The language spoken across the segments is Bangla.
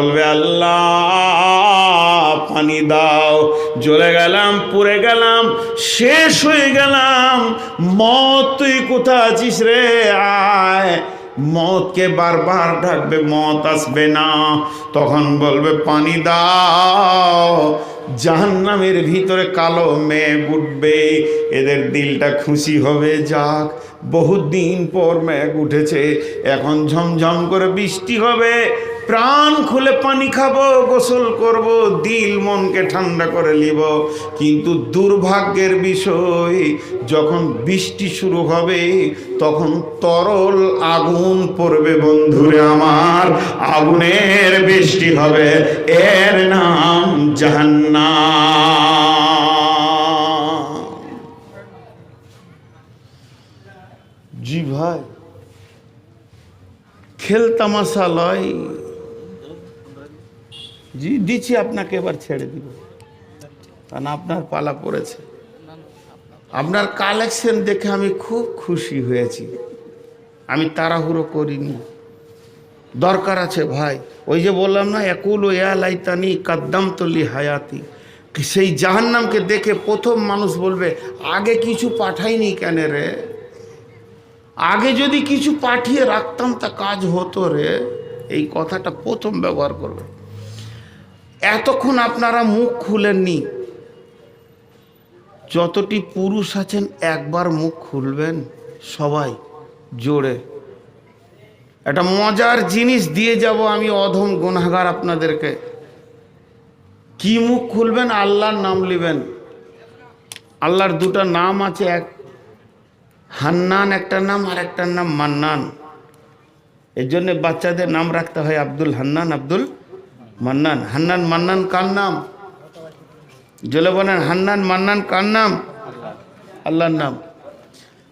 বলবে, আল্লাহ, পানি দাও। জ্বলে গেলাম, পুড়ে গেলাম, শেষ হয়ে গেলাম। মত তুই কোথা আছিস রে? আয়। মতকে বারবার ডাকবে মত আসবে না। তখন বলবে, পানি দাও। জাহান্নামের ভিতরে কালো মেঘ উঠবে, এদের দিলটা খুশি হবে, যাক। বহুত দিন পর মেঘ উঠেছে, এখন ঝমঝম করে বৃষ্টি হবে। প্রাণ খুলে পানি খাব, গোসল করব, দিল মনকে ঠান্ডা করে নিব। কিন্তু দুর্ভাগ্যের বিষয়, যখন বৃষ্টি শুরু হবে, তখন তরল আগুন পড়বে বন্ধুরে আমার। আগুনের বৃষ্টি হবে, এর নাম জাহান্নাম। জি ভাই, খেল লয়। জি, দিচ্ছি আপনাকে, এবার ছেড়ে দিব। কারণ আপনার পালা পড়েছে। আপনার কালেকশন দেখে আমি খুব খুশি হয়েছি। আমি তাড়াহুড়ো করিনি। দরকার আছে ভাই। ওই যে বললাম না, একুল ও লাইতানি কাদ্দাম তলি হায়াতি। সেই জাহান্নামকে দেখে প্রথম মানুষ বলবে, আগে কিছু পাঠাইনি কেন রে? আগে যদি কিছু পাঠিয়ে রাখতাম তা কাজ হতো রে? এই কথাটা প্রথম ব্যবহার করবে। এতক্ষণ আপনারা মুখ খুলেননি। যতটি পুরুষ আছেন, একবার মুখ খুলবেন সবাই জোরে। একটা মজার জিনিস দিয়ে যাব আমি, অধম গুনাগার আপনাদেরকে। কি মুখ খুলবেন? আল্লাহর নাম নেবেন আল্লাহর দুটো নাম আছে, এক হান্নান, একটা নাম, আর একটার নাম মান্নান। এর জন্য বাচ্চাদের নাম রাখতে হয় আব্দুল হান্নান, আব্দুল মান্নান, হান্নান, মান্নান কার নাম? জলে বলেন, হান্নান, মান্নান কার নাম? আল্লাহর নাম।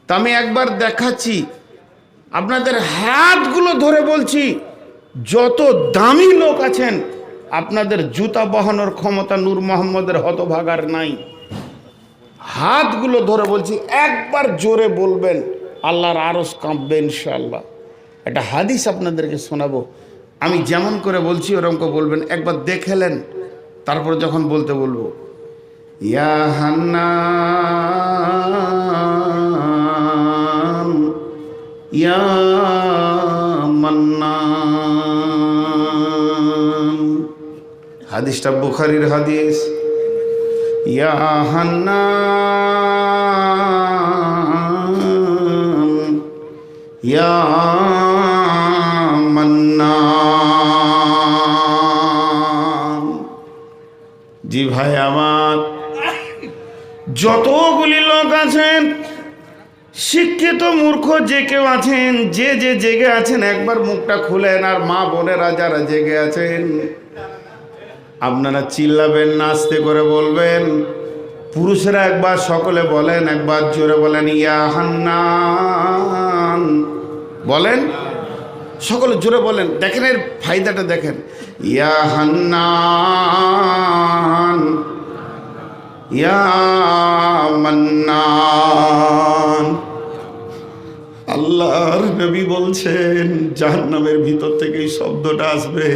তা আমি একবার দেখাচ্ছি। আপনাদের হাতগুলো ধরে বলছি, যত দামি লোক আছেন, আপনাদের জুতা বহানোর ক্ষমতা নূর মোহাম্মদের হতভাগার নাই। হাতগুলো ধরে বলছি, একবার জোরে বলবেন, আল্লাহর আরস কাঁপবে ইনশাআল্লাহ। একটা হাদিস আপনাদেরকে শোনাবো। আমি যেমন করে বলছি, ওরকম করে বলবেন। একবার দেখেলেন তারপর যখন বলতে বলব। ইয়া ইয়া মান্নান। হাদিসটা বুখারির হাদিস। ইয়া হান্নান, ইয়া মান্নান জি ভাই, আমার যতগুলি লোক আছেন, শিক্ষিত মূর্খ যে কেউ আছেন, যে যে জেগে আছেন, একবার মুখটা খুলেন আর মা বোনেরা যারা জেগে আছেন, আপনারা চিল্লাবেন নাচতে করে বলবেন। পুরুষেরা একবার সকলে বলেন, একবার জোরে বলেন, ইয়া হান্নান। বলেন? সকলে জোরে বলেন, দেখেন এর ফায়দাটা দেখেন। ইয়া হান্নান, ইয়া মান্নান। আল্লাহর নবী বলছেন, জাহান্নামের ভিতর থেকে এই শব্দটা আসবে।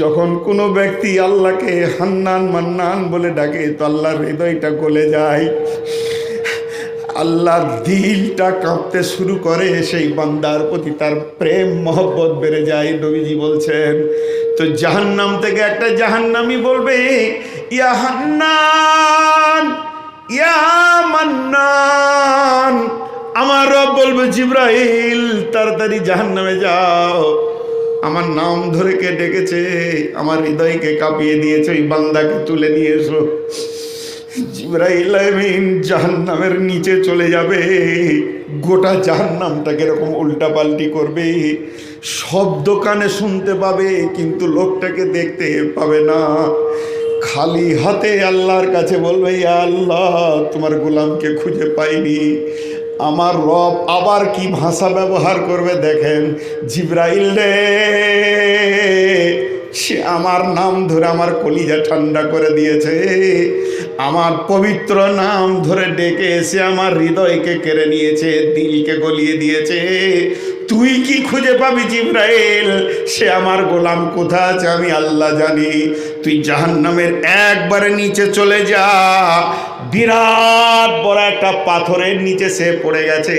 যখন কোনো ব্যক্তি আল্লাহকে হান্নান মান্নান বলে ডাকে, তো আল্লাহর হৃদয়টা গলে যায়। আল্লাহর দিলটা কাঁপতে শুরু করে, সেই বান্দার প্রতি তার প্রেম, মহব্বত বেড়ে যায়। নবীজি বলছেন, তো জাহান্নাম থেকে একটা জাহান্নামি বলবে, ইয়া হান্নান, ইয়া মান্নান। আমার রব বলবে জিব্রাহিল তাড়াতাড়ি জাহান্নামে যাও। আমার নাম ধরে কে ডেকেছে? আমার হৃদয়কে কাঁপিয়ে দিয়েছে, ওই বান্দাকে তুলে নিয়ে এসো। জিব্রাইল আমিন জাহান্নামের নিচে চলে যাবে। গোটা জাহান্নামটাকে এরকম উল্টাপাল্টি করবে। শব্দ কানে শুনতে পাবে, কিন্তু লোকটাকে দেখতে পাবে না। খালি হাতে আল্লাহর কাছে বলবে, "ইয়া আল্লাহ, তোমার গোলামকে খুঁজে পাইনি। আমার রব আবার কি ভাষা ব্যবহার করবে দেখেন। জিব্রাইল রে, সে আমার নাম ধরে আমার কলিজা ঠান্ডা করে দিয়েছে। আমার পবিত্র নাম ধরে ডেকে এসে আমার হৃদয়কে কেড়ে নিয়েছে, দিলকে গলিয়ে দিয়েছে। তুই কি খুঁজে পাবি জিব্রাইল? সে আমার গোলাম কোথা আছে আমি আল্লাহ জানি। তুই জাহান্নামের একবারে নিচে চলে যা। বিরাট বড় একটা পাথরের নিচে সে পড়ে গেছে।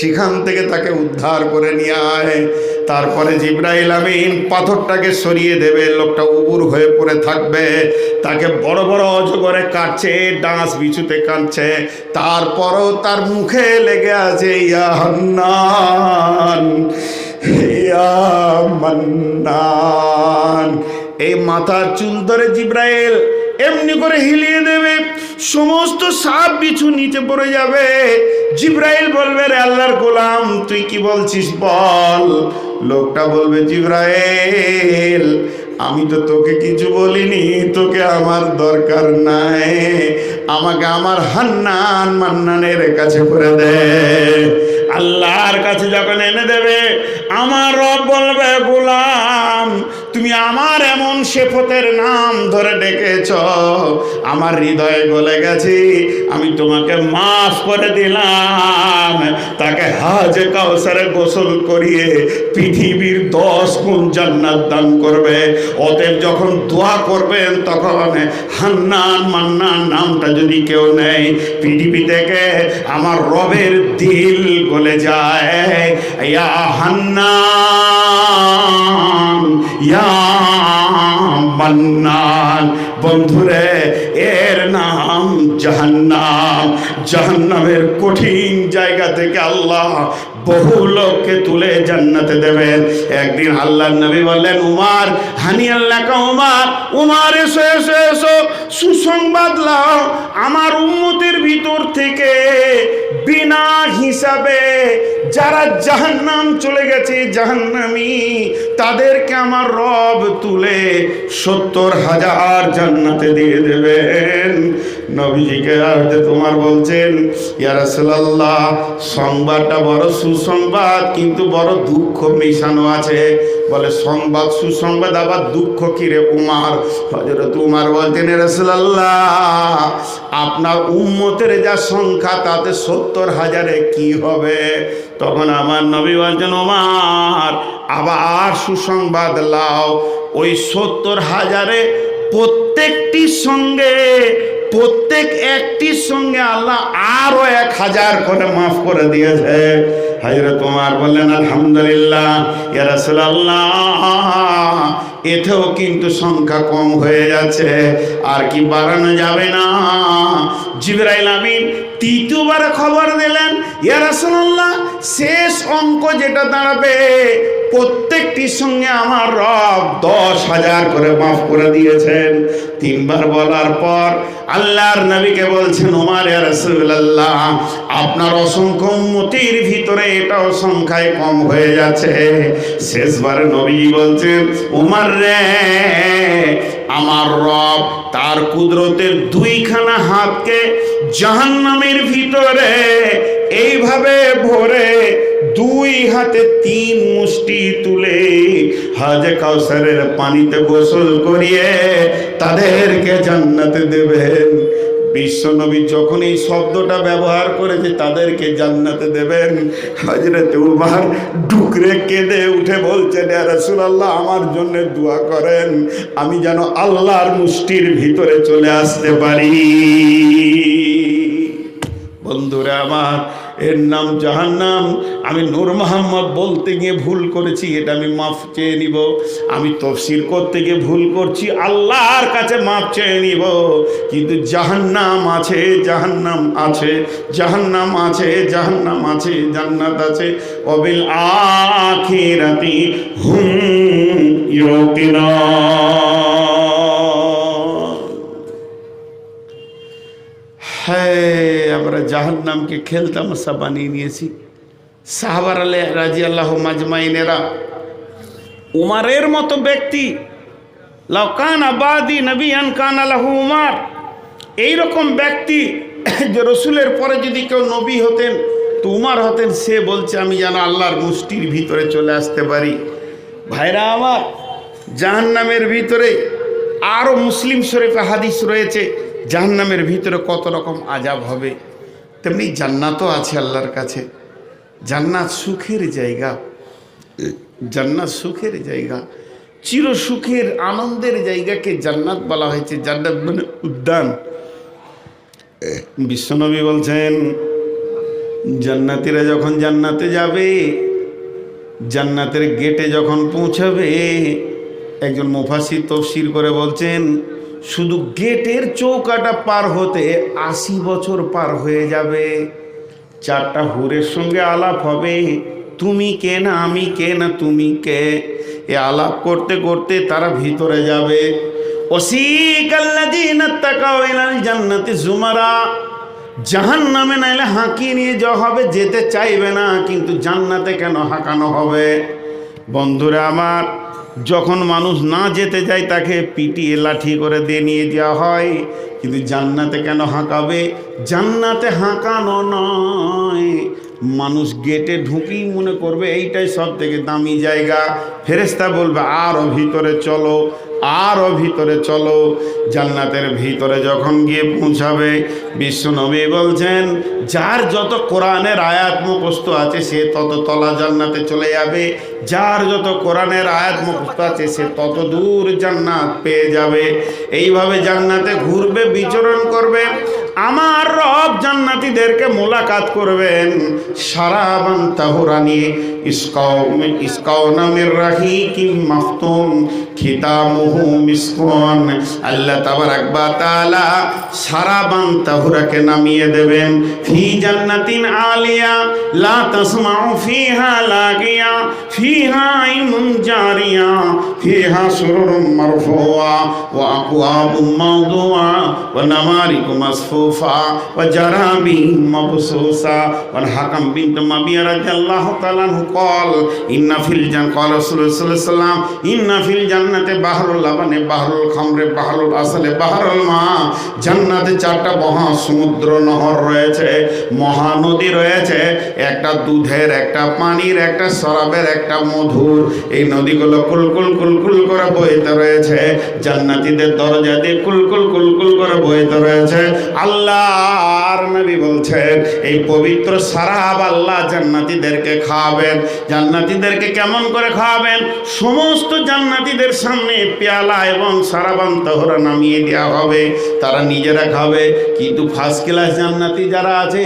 সেখান থেকে তাকে উদ্ধার করে নিয়ে আয়। তারপরে জিব্রাইল আমিন পাথরটাকে সরিয়ে দেবে। লোকটা উবুর হয়ে পড়ে থাকবে। তাকে বড় বড় অজগরে কাটছে, ডাঁস বিছুতে কাটছে তারপরও তার মুখে লেগে আছে, ইয়া হান্নান, ইয়া মান্নান। এই মাথার চুল ধরে জিব্রাইল এমনি করে হিলিয়ে দেবে, সমস্ত সাপ বিছু নিচে পড়ে যাবে। জিব্রাইল বলবে, রে আল্লাহর গোলাম, তুই কি বলছিস বল? লোকটা বলবে, জিব্রাইল, আমি তো তোকে কিছু বলিনি, তোকে আমার দরকার নাই। আমাকে আমার হান্নান মান্নানের কাছে করে দে। আল্লাহর কাছে যখন এনে দেবে, আমার রব বলবে, গোলাম তুমি আমার এমন শেফতের নাম ধরে ডেকেছ। আমার হৃদয়ে গলে গেছি, আমি তোমাকে মাফ করে দিলাম। তাকে হাজ কাউসারে গোসল করিয়ে পৃথিবীর দশ গুণ জান্নাত দান করবে। অতএব যখন দোয়া করবেন, তখন হান্নান মান্নান নামটা যদি কেউ নেই পৃথিবী থেকে আমার রবের দিল গলে যায়। ইয়া হান্নান, ইয়া মান্নান। বন্ধুরে, এর নাম জাহান্নাম। জাহান্নামের কঠিন জায়গা থেকে আল্লাহ বহু লোককে তুলে জান্নাতে দেবেন। একদিন আল্লাহ নবী বললেন, উমার, হানি আল্লাহ উমার উমার, এসো এসো এসো, সুসংবাদ লাও। আমার উম্মতের ভিতর থেকে বিনা হিসাবে যারা জাহান্নাম চলে গেছে জাহান্নামি তাদেরকে আমার রব তুলে সত্তর হাজার জান্নাতে দিয়ে দেবেন। নবীজিকে তোমার বলছেন ইয়ারসাল্লাহ সংবাদটা বড় সুসংবাদ, কিন্তু বড় দুঃখ মেশানো আছে। বলে, সংবাদ সুসংবাদ, আবার দুঃখ কিরে উমার হজরত উমার বলছেন রসুল্লাহ আপনার উম্মতের যা সংখ্যা, তাতে সত্তর হাজারে কি হবে? তখন আমার নবী বলছেন ওমার আবার সুসংবাদ লাও। ওই সত্তর হাজারে প্রত্যেকটির সঙ্গে প্রত্যেক একটির সঙ্গে আল্লাহ আরও এক হাজার করে মাফ করে দিয়েছে। হাজরে তোমার বললেন, আলহামদুলিল্লাহ ইয়ারসাল্লাহ এতেও কিন্তু সংখ্যা কম হয়ে যাচ্ছে, আর কি বাড়ানো যাবে না। জিবরাইল আমিন তৃতীয়বার খবর দিলেন ইয়ারসাল্লাহ শেষ অঙ্ক যেটা দাঁড়াবে প্রত্যেকটির সঙ্গে আমার রব দশ হাজার করে মাফ করে দিয়েছেন। তিনবার বলার পর আল্লাহর নবীকে বলছেন, ওমার রসুল্লাহ আপনার অসংখ্য উন্মতির ভিতরে এটাও সংখ্যায় কম হয়ে যাচ্ছে। শেষবার নবী বলছেন উমার রে, আমার রব তার কুদরতের দুইখানা হাতকে জাহান্নামের ভিতরে এইভাবে ভরে দুই হাতে তিন মুষ্টি তুলে হাজে কাউসারের পানিতে গোসল করিয়ে তাদেরকে জান্নাতে দেবেন। বিশ্বনবী যখন এই শব্দটা ব্যবহার করেছে, তাদেরকে জান্নাতে দেবেন। হজরত উমার ডুকরে কেঁদে উঠে বলছেন রাসূলুল্লাহ, আমার জন্য দোয়া করেন, আমি যেন আল্লাহর মুষ্টির ভিতরে চলে আসতে পারি। বন্ধুরা আমার, এর নাম জাহান্নাম। আমি নূর মোহাম্মদ বলতে গিয়ে ভুল করেছি, এটা আমি মাফ চেয়ে নিব। আমি তফসির করতে গিয়ে ভুল করছি, আল্লাহর কাছে মাফ চেয়ে নিব। কিন্তু জাহান্নাম আছে জাহান্নাম আছে জাহান্নাম আছে জাহান্নাম আছে, জান্নাত আছে। অবিল আখিরাতি হুম ইউকিনা হ্যাঁ আমরা জাহান জাহান্নামকে খেলতামশা বানিয়ে নিয়েছি। সাহাবার আলে রাজি আল্লাহ মাজমাইনেরা, উমারের মতো ব্যক্তি লকান আবাদি নবী কান আল্লাহ উমার, এইরকম ব্যক্তি যে রসুলের পরে যদি কেউ নবী হতেন, তো উমার হতেন, সে বলছে, আমি যেন আল্লাহর মুষ্টির ভিতরে চলে আসতে পারি। ভাইরা আমার, জাহান্নামের ভিতরে আরও মুসলিম শরীফে হাদিস রয়েছে জাহান্নামের ভিতরে কত রকম আজাব হবে? তেমনি জান্নাতও আছে আল্লাহর কাছে। জান্নাত সুখের জায়গা। জান্নাত সুখের জায়গা। চির সুখের, আনন্দের জায়গাকে জান্নাত বলা হয়েছে। জান্নাত মানে উদ্যান। বিশ্বনবী বলছেন, জান্নাতিরা যখন জান্নাতে যাবে, জান্নাতের গেটে যখন পৌঁছাবে, একজন মুফাসি তফসির করে বলছেন শুধু গেটের চৌকাটা পার হতে আশি বছর পার হয়ে যাবে। চারটা হুরের সঙ্গে আলাপ হবে, তুমি কে না, আমি কে না, তুমি কে? এ আলাপ করতে করতে তারা ভিতরে যাবে। জাহান নামে নাইলে হাঁকিয়ে নিয়ে যাওয়া হবে, যেতে চাইবে না, কিন্তু জান্নাতে কেন হাঁকানো হবে? বন্ধুরা আমার যখন মানুষ না যেতে যায়, তাকে পিটিয়ে লাঠি করে দিয়ে নিয়ে যাওয়া হয়। কিন্তু জান্নাতে কেন হাঁকাবে? জান্নাতে হাঁকানো নয়। মানুষ গেটে ঢুকেই মনে করবে, এইটাই সব থেকে দামি জায়গা। ফেরেস্তা বলবে আরও ভিতরে চলো। আরও ভিতরে চলো। জান্নাতের ভিতরে যখন গিয়ে পৌঁছাবে বিশ্বনবী বলছেন, যার যত কোরআনের আয়াত মুখস্থ আছে, সে তত তলা জান্নাতে চলে যাবে। যার যত কোরআনের আয়াত মুখস্থ আছে, সে তত দূর জান্নাত পেয়ে যাবে। এইভাবে জান্নাতে ঘুরবে, বিচরণ করবে। আমার রব জান্নাতীদেরকে মোলাকাত করবেন। সারাবান তাহুরা নিয়ে ইসকাও ইসকাও নামের রাহি কি মাফতুম খিতামুহু মিসকন আল্লাহ তাবারাক বা তাআলা সারাবান তাহুরাকে নামিয়ে দেবেন ফি জান্নাতিন আলিয়া লা তাসমাউ ফিহা লাগিয়া ফিহা আইনুন জারিয়া ফিহা সুরুরুম মারফুয়া ওয়া আকওয়াবুম মাওদুয়া ওয়া নামারিকু মাসফুফা ওয়া জারাবিম মাবসুসা ওয়া হাকাম বিনত মাবিয়া রাদিয়াল্লাহু তাআলা কল, ইন্না ফিল জান কল রসুল্লাম ইন্না ফিল জান্নাতে বাহরুল লাবানে, বাহরুল খামরে, বাহরুল আসলে, বাহরুল মা জান্নাতে চারটা মহা সমুদ্র নহর রয়েছে, মহানদী রয়েছে, একটা দুধের, একটা পানির, একটা শরাবের, একটা মধুর। এই নদীগুলো কুলকুল কুলকুল করে বইতে রয়েছে, জান্নাতিদের দরজা দিয়ে কুলকুল কুলকুল করে বইতে রয়েছে। আল্লাহ আর নবী বলছেন, এই পবিত্র সারাব আল্লাহ জান্নাতিদেরকে খাওয়াবেন জান্নাতীদেরকে কেমন করে খাওয়াবেন? সমস্ত জান্নাতিদের সামনে পেয়ালা এবং সারাবান তহরা নামিয়ে দেওয়া হবে। তারা নিজেরা খাবে। কিন্তু ফার্স্ট ক্লাস জান্নাতি যারা আছে,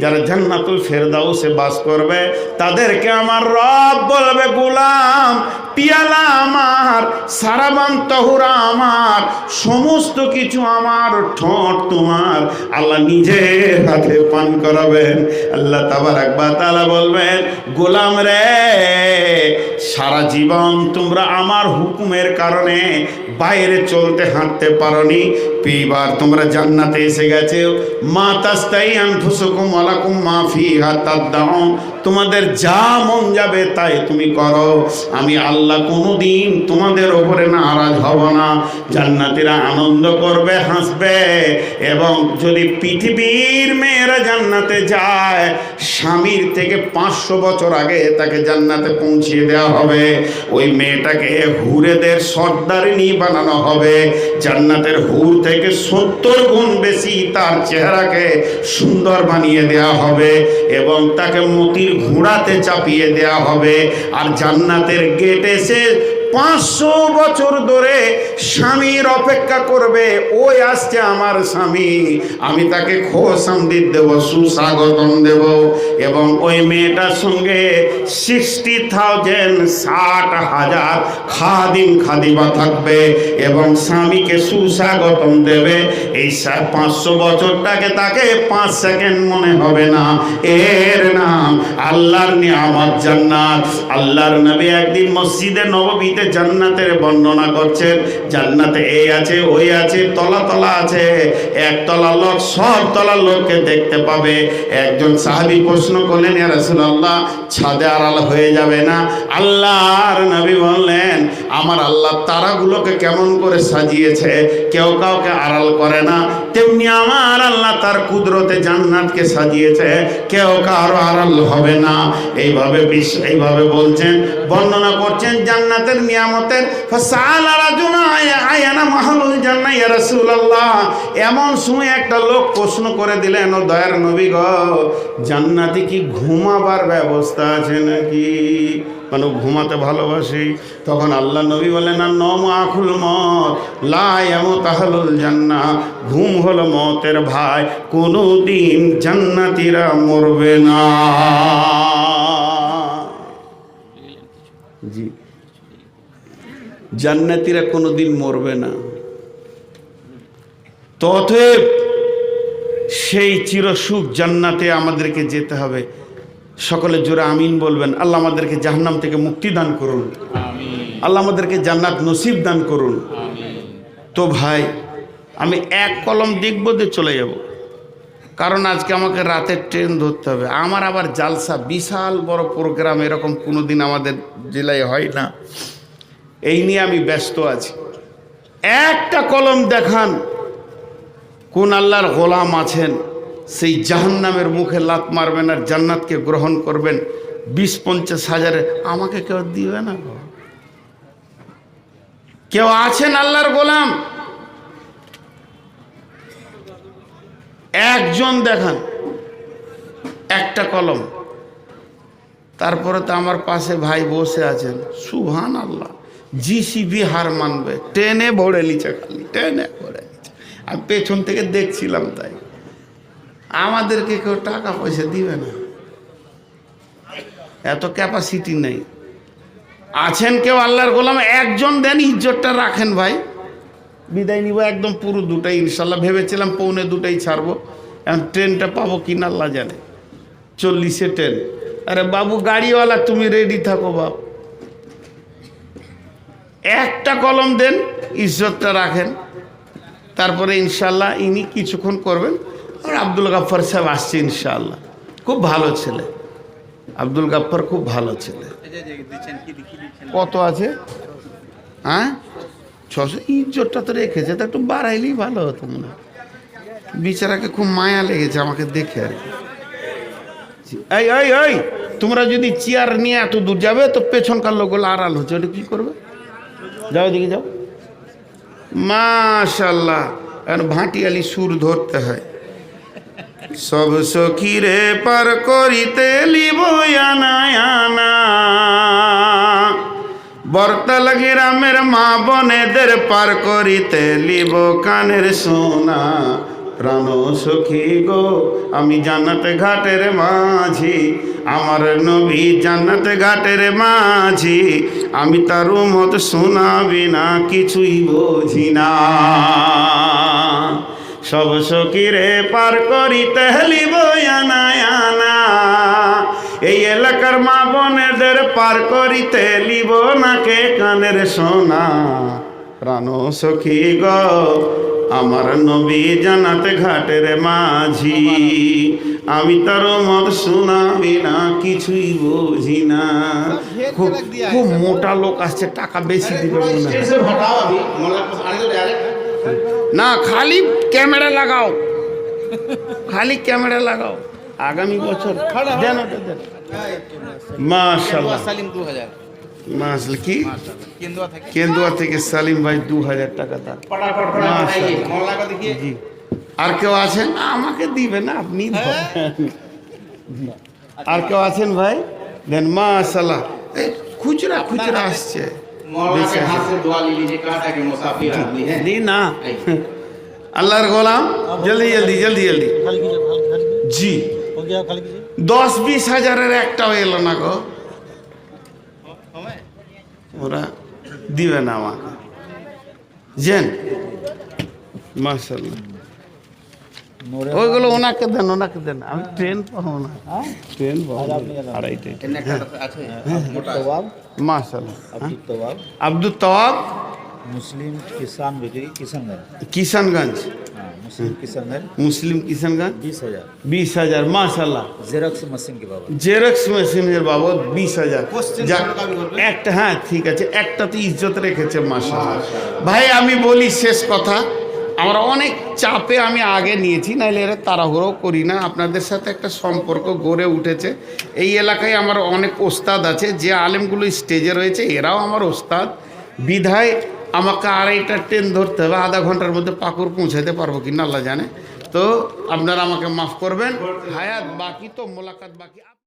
যারা জান্নাতুল ফেরদাউসে বাস করবে, তাদেরকে আমার রব বলবে, গোলাম পিয়ালা আমার, সারাবান তহুরা আমার, সমস্ত কিছু আমার, ঠোঁট তোমার। আল্লাহ নিজের হাতে পান করাবেন। আল্লাহ তাবার একবার তালা বলবেন, গোলাম রে, সারা জীবন তোমরা আমার হুকুমের কারণে বাইরে চলতে হাঁটতে পারোনি। এইবার তোমরা জান্নাতে এসে গেছে। মা তাস্তাই আনফুসুকুম ওয়ালাকুম মা ফিহা তাদদাউন। তোমাদের যা মন যাবে তাই তুমি করো। আমি আল্লাহ কোনোদিন তোমাদের ওপরে নারাজ হব না। জান্নাতীরা আনন্দ করবে, হাসবে এবং যদি পৃথিবীর মেয়েরা জান্নাতে যায়, স্বামীর থেকে পাঁচশো বছর আগে তাকে জান্নাতে পৌঁছিয়ে দেওয়া হবে। ওই মেয়েটাকে হুরেদের সর্দারিনী বানানো হবে। জান্নাতের হুর থেকে সত্তর গুণ বেশি তার চেহারাকে সুন্দর বানিয়ে দেওয়া হবে এবং তাকে মতির ঘোড়াতে চাপিয়ে দেয়া হবে। আর জান্নাতের গেটে সে পাঁচশো বছর ধরে স্বামীর অপেক্ষা করবে ওই আসছে আমার স্বামী। আমি তাকে খোশ আমদিত দেব, সুস্বাগতম দেব এবং ওই মেয়েটার সঙ্গে সিক্সটি থাউজেন্ড ষাট হাজার খাদিম খাদিমা থাকবে এবং স্বামীকে সুস্বাগতম দেবে। এই পাঁচশো বছরটাকে তাকে পাঁচ সেকেন্ড মনে হবে না। এর নাম আল্লাহর নিয়ামত জান্নাত। আল্লাহর নবী একদিন মসজিদে নববীতে জান্নাতের বর্ণনা করছেন, জান্নাতে এই আছে, ওই আছে, তলা তলা আছে, একতলা লোক, সব তলা লোককে দেখতে পাবে। একজন সাহাবী প্রশ্ন করলেন, ইয়া রাসূলুল্লাহ, ছাদে আড়াল হয়ে যাবে না? আল্লাহর নবী বললেন, আমার আল্লাহ তারাগুলোকে কেমন করে সাজিয়েছে, কেউ কাউকে আড়াল করে না তেমনি আমার আল্লাহ তার কুদরতে জান্নাতকে সাজিয়েছে। কেউ কারও আড়াল হবে না। এইভাবে বিশ্ব এইভাবে বলছেন, বর্ণনা করছেন জান্নাতের নিয়ামতের এমন সময় একটা লোক প্রশ্ন করে দিলেন, ও দয়ার নবী গো, জান্নাতে কি ঘুমাবার ব্যবস্থা আছে নাকি? মানে ঘুমাতে ভালোবাসি। তখন আল্লাহ নবী বলেন না নম আখুল মত লায়ামো তাহলুল জান্না ঘুম হলো মতের ভাই কোনো দিন জান্নাতিরা মরবে না। জি। জান্নাতিরা কোনো দিন মরবে না। তথেব সেই চিরসুখ জান্নাতে আমাদেরকে যেতে হবে। সকলে জোরে আমিন বলবেন। আল্লাহ আমাদেরকে জাহান্নাম থেকে মুক্তি দান করুন। আল্লাহ আমাদেরকে জান্নাত নসিব দান করুন। তো ভাই আমি এক কলম দেখব দিয়ে চলে যাব। কারণ আজকে আমাকে রাতের ট্রেন ধরতে হবে। আমার আবার জালসা বিশাল বড় প্রোগ্রাম এরকম কোনো দিন আমাদের জেলায় হয় না। এই নিয়ে আমি ব্যস্ত আছি। একটা কলম দেখান কোন আল্লাহর গোলাম আছেন? সেই জাহান্নামের মুখে লাত মারবেন আর জান্নাতকে গ্রহণ করবেন। বিশ, পঞ্চাশ হাজারে আমাকে কেউ দিবে না। কেউ আছেন আল্লাহর গোলাম? একজন দেখান। একটা কলম। তারপরে তো আমার পাশে ভাই বসে আছেন। সুহান আল্লাহ জিসিবি হার মানবে। টেনে ভরে নিচে খালি, টেনে ভরে নিচে। আমি পেছন থেকে দেখছিলাম তাই। আমাদেরকে কেউ টাকা পয়সা দিবে না। এত ক্যাপাসিটি নেই। আছেন কেউ আল্লাহর গোলাম? একজন দেন ইজ্জতটা রাখেন ভাই। বিদায় নিব একদম পুরো দুটাই, ইনশাল্লাহ। ভেবেছিলাম পৌনে দুটাই ছাড়বো। এখন ট্রেনটা পাবো কিনা আল্লাহ জানে। চল্লিশে ট্রেন। আরে বাবু, গাড়িওয়ালা, তুমি রেডি থাকো বাপ। একটা কলম দেন, ইজ্জতটা রাখেন। তারপরে ইনশাল্লাহ ইনি কিছুক্ষণ করবেন। আর আব্দুল গাফার সাহেব আসছে ইনশাল্লাহ খুব ভালো ছেলে। আব্দুল গাফার খুব ভালো ছেলে। কত আছে? হ্যাঁ? ছশো ইজ্জতটা তো রেখেছে, তা একটু বাড়াইলেই ভালো হতো মনে বিচারাকে খুব মায়া লেগেছে আমাকে দেখে আর এই এই এই, তোমরা যদি চেয়ার নিয়ে এত দূর যাবে, তো পেছনকার লোকগুলো আড়াল হচ্ছে, ওটা কী করবে? যাও দিকে যাও। মাশাল্লাহ এখন ভাটিয়ালি সুর ধরতে হয়। সব সখীরে পার করিতে লিব আনা আনা। বর্তাল গ্রামের মা বনেদের পার করিতে লিব কানের সোনা। প্রাণ সখী গো, আমি জান্নাত ঘাটের মাঝি, আমার নবী জান্নাত ঘাটের মাঝি। আমি তার মত শোনাবি না, কিছুই বুঝি না। সব সখীরে পার করিতে লিব আনা এই এলাকার মা বোনেদের পার করিতে লিব নাকে কানের সোনা। প্রাণ সখী গ আমার নবী জানাতে ঘাটের মাঝি। আমি তার মত শোনাবি না কিছুই বুঝি না। খুব খুব মোটা লোক আসছে টাকা বেশি দিবে মনে হয়। না খালি ক্যামেরা লাগাও। খালি ক্যামেরা লাগাও। আগামী বছর কি? কেন্দুয়া থেকে। ভাই দু হাজার টাকা জি। আর কেউ আছেন? আমাকে দিবেন না আপনি আর কেউ আছেন ভাই? দেন মাশাল্লাহ খুচরা খুচরা আসছে। मोहल्ला বেশি के আছে। हाथ से दुआ ले लीजिए कहा था कि मुसाफिर आदमी है দি না আল্লাহর গোলাম জলদি জলদি জলদি জলদি खाली कीजिए खाली खाली कीजिए জি हो गया खाली कीजिए দশ বিশ হাজারের একটাও এলো না গো ওরা দিবে না আমাকে জেন মার্শাল্লাহ नोरे ওইগুলো ওনাকে দেন ওনাকে দেন। আমি ট্রেন পাবো না। হ্যাঁ? ট্রেন আড়াইটাই। হ্যাঁ। হ্যাঁ। আব্দুল তওয়াব? মুসলিম কিষান কিষানগঞ্জ কিষানগঞ্জ মুসলিম কিষানগঞ্জ বিশ হাজার। বিশ হাজার জেরক্স জেরক্স মেশিনের বাবদ বিশ হাজার। একটা হ্যাঁ ঠিক আছে। একটাতে ইজ্জত রেখেছে মাশাল্লাহ ভাই আমি বলি শেষ কথা। আমরা অনেক চাপে আমি আগে নিয়েছি নাহলে এরা তাড়াহুড়ো করি না। আপনাদের সাথে একটা সম্পর্ক গড়ে উঠেছে। এই এলাকায় আমার অনেক ওস্তাদ আছে, যে আলেমগুলো স্টেজে রয়েছে, এরাও আমার ওস্তাদ। বিধায় আমাকে আড়াইটা ট্রেন ধরতে হবে, আধা ঘণ্টার মধ্যে পাকুর পৌঁছাতে পারব কি না আল্লাহ জানে। তো আপনারা আমাকে মাফ করবেন। হায়াত বাকি তো, মোলাকাত বাকি।